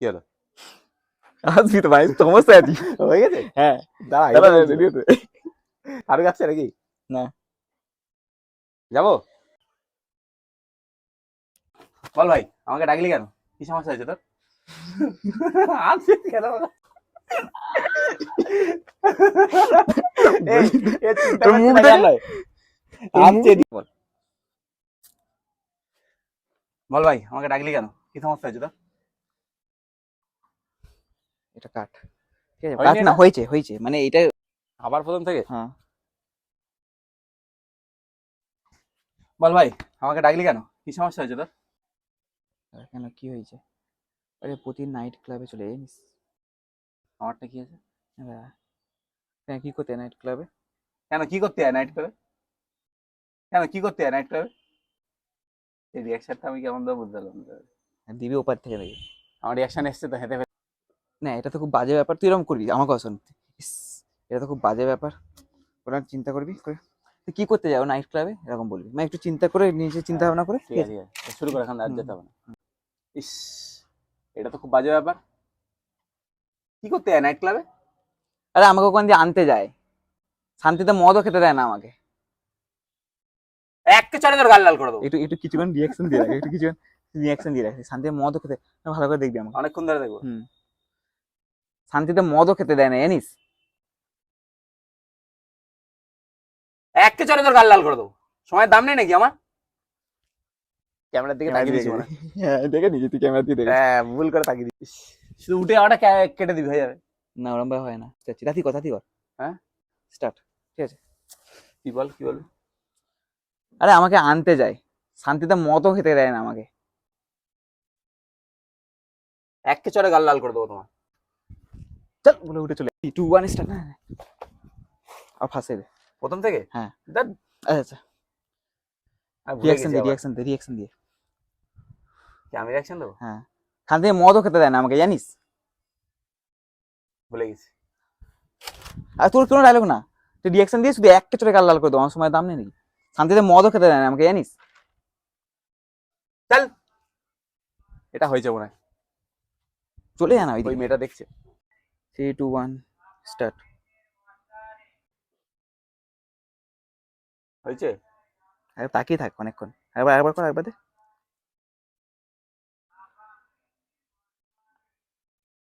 কি হলো আসবি তো ভাই সমস্যা আছে হয়ে গেছে হ্যাঁ দাঁড়া আরও যাচ্ছে নাকি না। যাব বল ভাই আমাকে ডাকলি কেন কি সমস্যা হয়েছে তোর হাসছিস কেন বল ভাই আমাকে ডাকলি কেন কি সমস্যা হয়েছে তোর এটা কাট ঠিক আছে? কাট না হয়েছে হয়েছে। মানে এটা আবার প্রথম থেকে? হ্যাঁ। বল ভাই আমাকে ডাকলি কেন? কি সমস্যা হয়েছে তোর? কেন কি হয়েছে? আরে প্রতি নাইট ক্লাবে চলে আমারটা কি আছে? কেন কি করতে নাইট ক্লাবে কেন কি করতে হয় নাইট ক্লাবে কেন কি করতে হয় নাইট ক্লাবে এই রিয়াকশনটা আমি কেমন দেবো বুঝতে পারলাম দিবি ওপার থেকে দেখি আমার রিয়াকশন এসছে তো হেঁটে। না এটা তো খুব বাজে ব্যাপার। তুই এরকম করবি? আমাকে শোন ইস, এটা তো খুব বাজে ব্যাপার। ওরা চিন্তা করবি? করে তুই কি করতে যাও নাইট ক্লাবে এরকম বলবি। মানে একটু চিন্তা করে নিজে চিন্তা ভাবনা করে ঠিক আছে শুরু করে এখন আর যেতে হবে না। ইস এটা তো খুব বাজে ব্যাপার। কি করতে হয় নাইট ক্লাবে আরে আমাকে ওখান দিয়ে আনতে যায়। শান্তিতে মদও খেতে দেয় না আমাকে। এককে চড়ে তোর গাল লাল করে দেবো। একটু একটু কিছুক্ষণ রিয়াকশন দিয়ে রাখে একটু কিছুক্ষণ রিয়াকশন দিয়ে রাখে। শান্তিতে মদও খেতে ভালো করে দেখবি আমাকে। অনেকক্ষণ ধরে দেখব। হুম। শান্তিতে মদও খেতে দেয় না জানিস? এককে চড়ে তোর গাল লাল করে দেবো। সময়ের দাম নেই নাকি আমার? ক্যামেরার দিকে তাকিয়ে দিয়েছি মনে হ্যাঁ দেখে নিয়েছি তুই ক্যামেরা দিয়ে হ্যাঁ ভুল করে তাকিয়ে শুধু উঠে আওয়াটা কেটে দিবি হয়ে যাবে। না ওরম হয় না। রাতি কথা কর হ্যাঁ? স্টার্ট কি বল কি বল? আরে আমাকে আনতে যায়। শান্তিতে মদও খেতে দেয় না আমাকে। এককে চড়ে গাল লাল করে দেবো তোমার। চল বলে উঠে চলে টু ওয়ান স্টার্ট না আর ফাঁসে দে প্রথম থেকে? হ্যাঁ। ধ্যাৎ, আচ্ছা। রিয়াকশন দিয়ে রিয়াকশন দিয়ে রিয়াকশন দিয়ে। আমি রিয়াকশন দেবো? হ্যাঁ। শান্তিতে মদও খেতে দেয় না আমাকে জানিস? ভুলে গেছি। আর তোর কোনো ডায়লগ না। তুই রিয়াকশন দিয়ে শুধু একটা চোটে গাল লাল করে দেবো আমার সময় দাম নেই নাকি? শান্তিতে মদও খেতে দেয় না আমাকে জানিস? চল। এটা হয়েছে মনে হয় চলে যা না ওই ওই মেয়েটা দেখছে। থ্রি টু ওয়ান স্টার্ট হয়েছে? আরে তাকিয়ে থাক অনেকক্ষণ। একবার একবার কর একবার দে।